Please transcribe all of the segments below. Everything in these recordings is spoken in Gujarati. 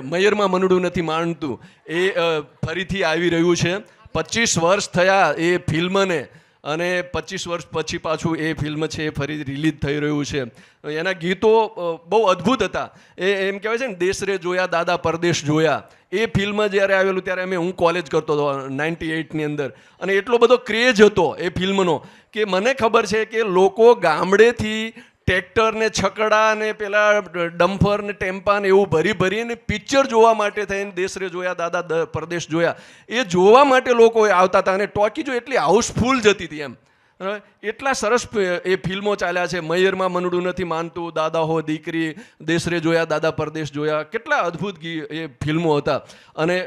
મયરમાં મનડું નથી માણતું. એ ફરીથી આવી રહ્યું છે. પચીસ વર્ષ થયા એ ફિલ્મને અને પચીસ વર્ષ પછી પાછું એ ફિલ્મ છે એ ફરી રિલીઝ થઈ રહ્યું છે. એના ગીતો બહુ અદ્ભુત હતા. એ, એમ કહેવાય છે ને દેશરે જોયા, દાદા પરદેશ જોયા. એ ફિલ્મ જ્યારે આવેલું ત્યારે અમે હું કોલેજ કરતો હતો, નાઇન્ટી એઇટની અંદર. અને એટલો બધો ક્રેઝ હતો એ ફિલ્મનો કે મને ખબર છે કે લોકો ગામડેથી ટ્રેક્ટર ને છકડા ને પેલા ડમ્ફર ને ટેમ્પા ને એવું ભરી ભરીને પિક્ચર જોવા માટે થઈને દેશરે જોયા, દાદા પરદેશ જોયા. એ જોવા માટે લોકો આવતા હતા અને ટોકી જો એટલી હાઉસફુલ જતી હતી એમ. એટલા સરસ એ ફિલ્મો ચાલ્યા છે. મયરમાં મનડું નથી માનતું, દાદા હો, દીકરી, દેશરે જોયા, દાદા પરદેશ જોયા. કેટલા અદ્ભુત એ ફિલ્મો હતા. અને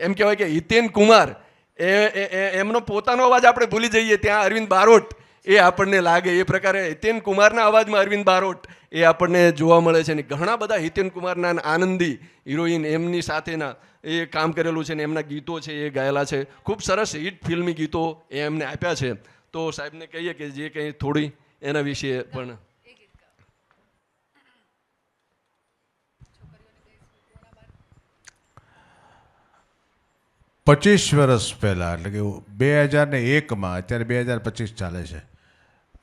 એમ કહેવાય કે હિતેન કુમાર એ- એમનો પોતાનો અવાજ આપણે ભૂલી જઈએ, ત્યાં અરવિંદ બારોટ એ આપણને લાગે. એ પ્રકારે હિતેન કુમારના અવાજમાં અરવિંદ બારોટ એ આપણને જોવા મળે છે ને ઘણા બધા હિતેન કુમારના આનંદી હિરોઈન એમની સાથેના એ કામ કરેલું છે ને એમના ગીતો છે એ ગાયેલા છે. ખૂબ સરસ હિટ ફિલ્મી ગીતો એ એમને આપ્યા છે. તો સાહેબને કહીએ કે જે કંઈ થોડી એના વિશે પણ. પચીસ વર્ષ પહેલાં, એટલે કે બે હજાર ને એકમાં, અત્યારે બે હજાર પચીસ ચાલે છે.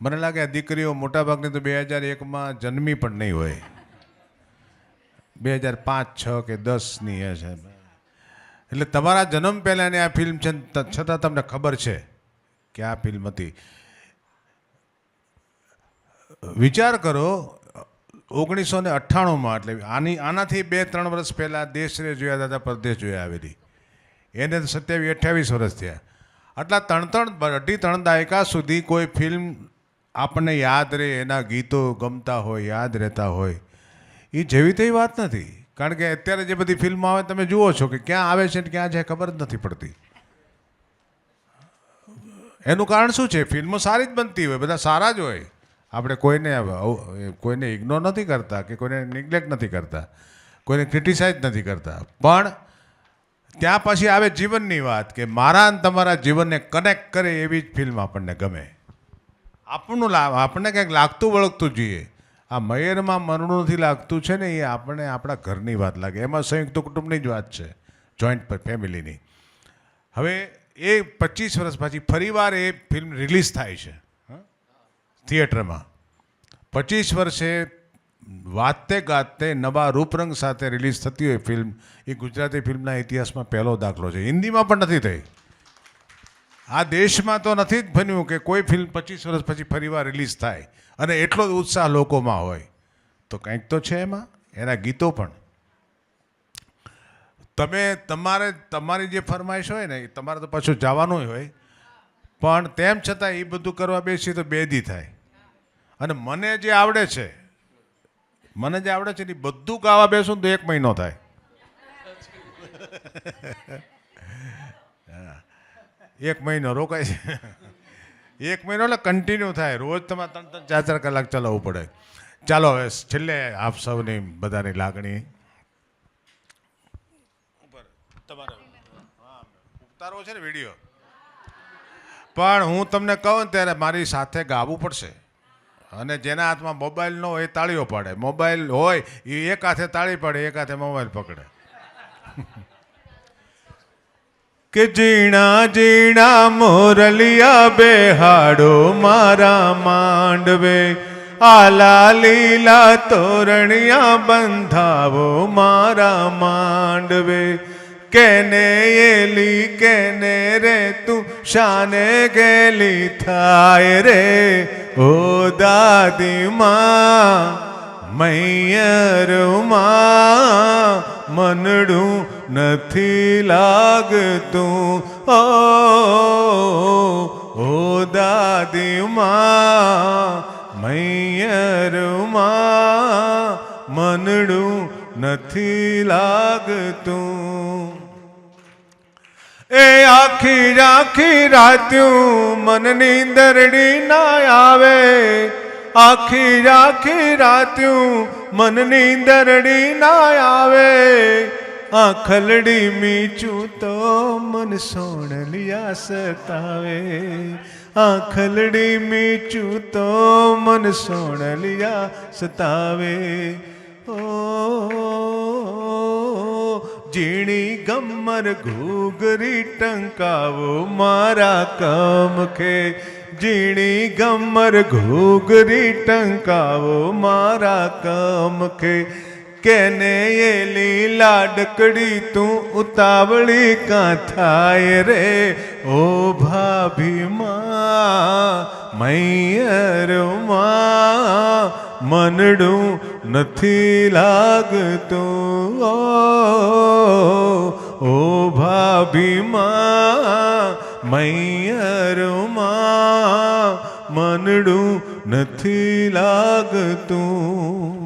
મને લાગે આ દીકરીઓ મોટાભાગની તો બે હજાર એકમાં જન્મી પણ નહીં હોય. બે હજાર પાંચ, છ કે દસની એ છે. એટલે તમારા જન્મ પહેલાંની આ ફિલ્મ છે છતાં તમને ખબર છે કે આ ફિલ્મ હતી. વિચાર કરો ઓગણીસો ને અઠ્ઠાણુંમાં એટલે આની, આનાથી બે ત્રણ વર્ષ પહેલાં દેશરે જોયા દાદા પરદેશ જોયા આવેલી. એને સત્યાવીસ અઠ્યાવીસ વર્ષ થયા. આટલા ત્રણ ત્રણ અઢી ત્રણ દાયકા સુધી કોઈ ફિલ્મ આપણને યાદ રહે એના ગીતો ગમતા હોય, યાદ રહેતા હોય. એ જેવી તેવી વાત નથી. કારણ કે અત્યારે જે બધી ફિલ્મો આવે તમે જુઓ છો કે ક્યાં આવે છે ને ક્યાં છે ખબર જ નથી પડતી. એનું કારણ શું છે? ફિલ્મો સારી જ બનતી હોય, બધા સારા જ હોય. આપણે કોઈને કોઈને ઇગ્નોર નથી કરતા કે કોઈને નિગ્લેક્ટ નથી કરતા, કોઈને ક્રિટિસાઇઝ નથી કરતા. પણ ત્યાં પછી આવે જીવનની વાત કે મારા અને તમારા જીવનને કનેક્ટ કરે એવી જ ફિલ્મ આપણને ગમે. આપણનું લાભ આપણને કંઈક લાગતું વળગતું જોઈએ. આ મયરમાં મરણું નથી લાગતું છે ને એ આપણને આપણા ઘરની વાત લાગે. એમાં સંયુક્ત કુટુંબની જ વાત છે જોઈન્ટ ફેમિલીની હવે એ પચીસ વર્ષ પછી ફરીવાર એ ફિલ્મ રિલીઝ થાય છે? થિયેટરમાં પચીસ વર્ષે વાતે ગાતે નવા રૂપરંગ સાથે રિલીઝ થતી હોય ફિલ્મ એ ગુજરાતી ફિલ્મના ઇતિહાસમાં પહેલો દાખલો છે. હિન્દીમાં પણ નથી થઈ. આ દેશમાં તો નથી જ બન્યું કે કોઈ ફિલ્મ પચીસ વર્ષ પછી ફરીવાર રિલીઝ થાય અને એટલો જ ઉત્સાહ લોકોમાં હોય. તો કંઈક તો છે એમાં, એના ગીતો પણ. તમે તમારે, તમારી જે ફરમાઈશ હોય ને તમારે તો પાછું જવાનું હોય. પણ તેમ છતાં એ બધું કરવા બેસીએ તો બેદી થાય. અને મને જે આવડે છે, મને જે આવડે છે એ બધું ગાવા બેસું તો એક મહિનો થાય. હા. એક મહિનો રોકાય છે. એક મહિનો એટલે કન્ટિન્યુ થાય. રોજ તમારે ત્રણ ત્રણ ચાર ચાર કલાક ચલાવવું પડે. ચાલો હવે છેલ્લે આપ સૌની બધાની લાગણી. ઉપર તમારે. ઉતારવો છે ને વીડિયો પણ હું તમને કહું ને ત્યારે મારી સાથે ગાવું પડશે. અને જેના હાથમાં મોબાઈલ ન હોય એ તાળીઓ પાડે. મોબાઈલ હોય એ એક હાથે તાળી પાડે એક હાથે મોબાઈલ પકડે. કે જીણા જીણા મોરલિયા બેહાડો મારા માંડવે. આલા લીલા તોરણિયા બંધાવો મારા માંડવે. કેને એલી, કેને રે તું, શાને ગેલી થાય રે. ઓ દાદી માં મૈયરમાં મનડું નથી લાગતું. ઓ ઓ દાદીમાં, મૈયરમાં મનડું નથી લાગતું. એ આખી આખી રાત્યું મન નીંદરડી ના આવે. આખી આખી રાત્યું મન નીંદરડી ના આવે. આખલડી મીચું તો મન સોણલિયા સતાવે આખલડી મીચું તો મન સોણલિયા સતાવે ઓ, ઝીણી ગમર ઘૂઘરી ટંકાવો મારા કમખે ઝીણી ગમર ઘૂઘરી ટંકાવો મારા કમખે કેને એ લીલા ડકડી તું ઉતાવળી કાં થાય રે? ઓ ભાભી માં મૈયરમાં મનડું નથી લાગતું. ઓ ભાભી માં મૈયરમાં મનડું નથી લાગતું.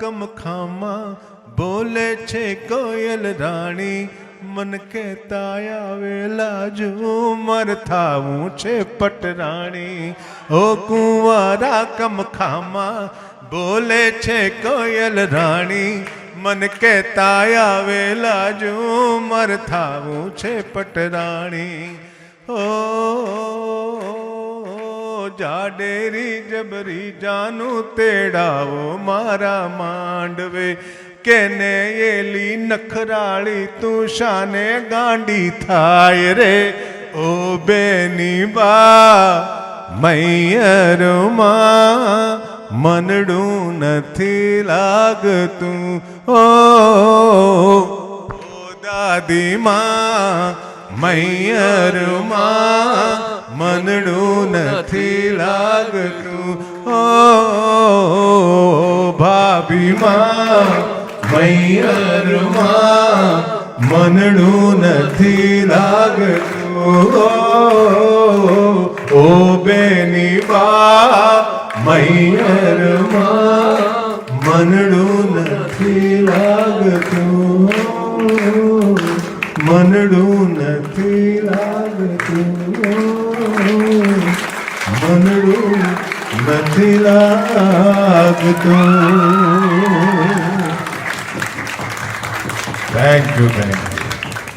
કમખામાં બોલે છે કોયલ રાણી, મન કહેતા આવેલા મર થાવું છે પટરાણી. ઓ કુંવારા કમખામાં બોલે છે કોયલ રાણી, મન કહેતા આવેલા મર થાવું છે પટરાણી. ઓ જાડેરી જબરી જાનું તેડાવો મારા માંડવે. કેને એલી નખરાળી તું શાને ગાંડી થાય રે? ઓ બેની બા, મૈયરમાં મનડું નથી લાગતું. ઓ દાદીમાં મૈયરમાં મૈયરમાં મનડું નથી લાગતું. ઓ બેની બા, મૈયરમાં મનડું નથી લાગતું. મનડું નથી લાગતું. મનડું નથી લાગતું. Thank you.